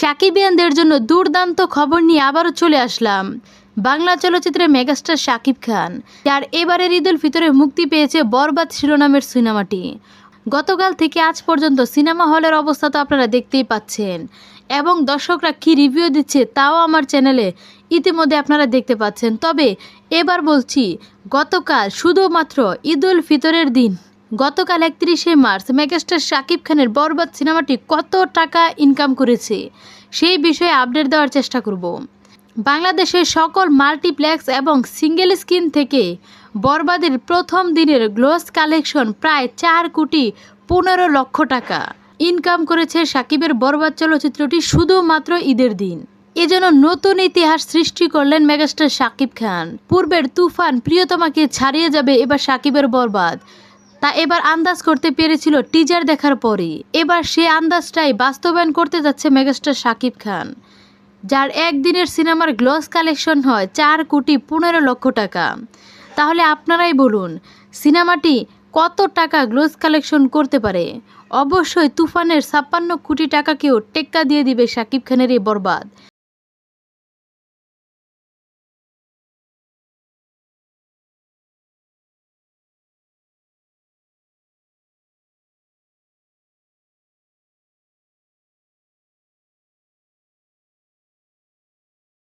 সাকিবিয়ানদের জন্য দুর্দান্ত খবর নিয়ে আবারও চলে আসলাম। বাংলা চলচ্চিত্রের মেগাস্টার শাকিব খান। যার এবারের ঈদুল ফিতরে মুক্তি পেয়েছে বরবাদ শিরোনামের সিনেমাটি। গতকাল থেকে আজ পর্যন্ত সিনেমা হলের অবস্থা তো আপনারা দেখতেই পাচ্ছেন। এবং দর্শকরা কি রিভিউ দিচ্ছে তাও আমার চ্যানেলে ইতিমধ্যে আপনারা দেখতে পাচ্ছেন। তবে এবার বলছি, গতকাল শুধুমাত্র ঈদুল ফিতরের দিন গতকাল একত্রিশে মার্চ মেগাস্টার শাকিব খানের বরবাদ সিনেমাটি কত টাকা ইনকাম করেছে, সেই বিষয়ে আপডেট দেওয়ার চেষ্টা করব। বাংলাদেশের সকল মাল্টিপ্লেক্স এবং সিঙ্গেল স্ক্রিন থেকে বরবাদের প্রথম দিনের গ্লোস কালেকশন প্রায় চার কোটি পনেরো লক্ষ টাকা ইনকাম করেছে সাকিবের বরবাদ চলচ্চিত্রটি শুধুমাত্র ঈদের দিন। এজন্য নতুন ইতিহাস সৃষ্টি করলেন মেগাস্টার শাকিব খান। পূর্বের তুফান প্রিয়তমাকে ছাড়িয়ে যাবে এবার সাকিবের বরবাদ। তা এবার আন্দাজ করতে পেরেছিল টিজার দেখার পরে এবার সে আন্দাজটাই বাস্তবায়ন করতে যাচ্ছে মেগাস্টার শাকিব খান, যার একদিনের সিনেমার গ্লস কালেকশন হয় চার কোটি পনেরো লক্ষ টাকা। তাহলে আপনারাই বলুন, সিনেমাটি কত টাকা গ্লোস কালেকশন করতে পারে? অবশ্যই তুফানের ছাপ্পান্ন কোটি টাকাকেও টেক্কা দিয়ে দিবে শাকিব খানের এই বরবাদ।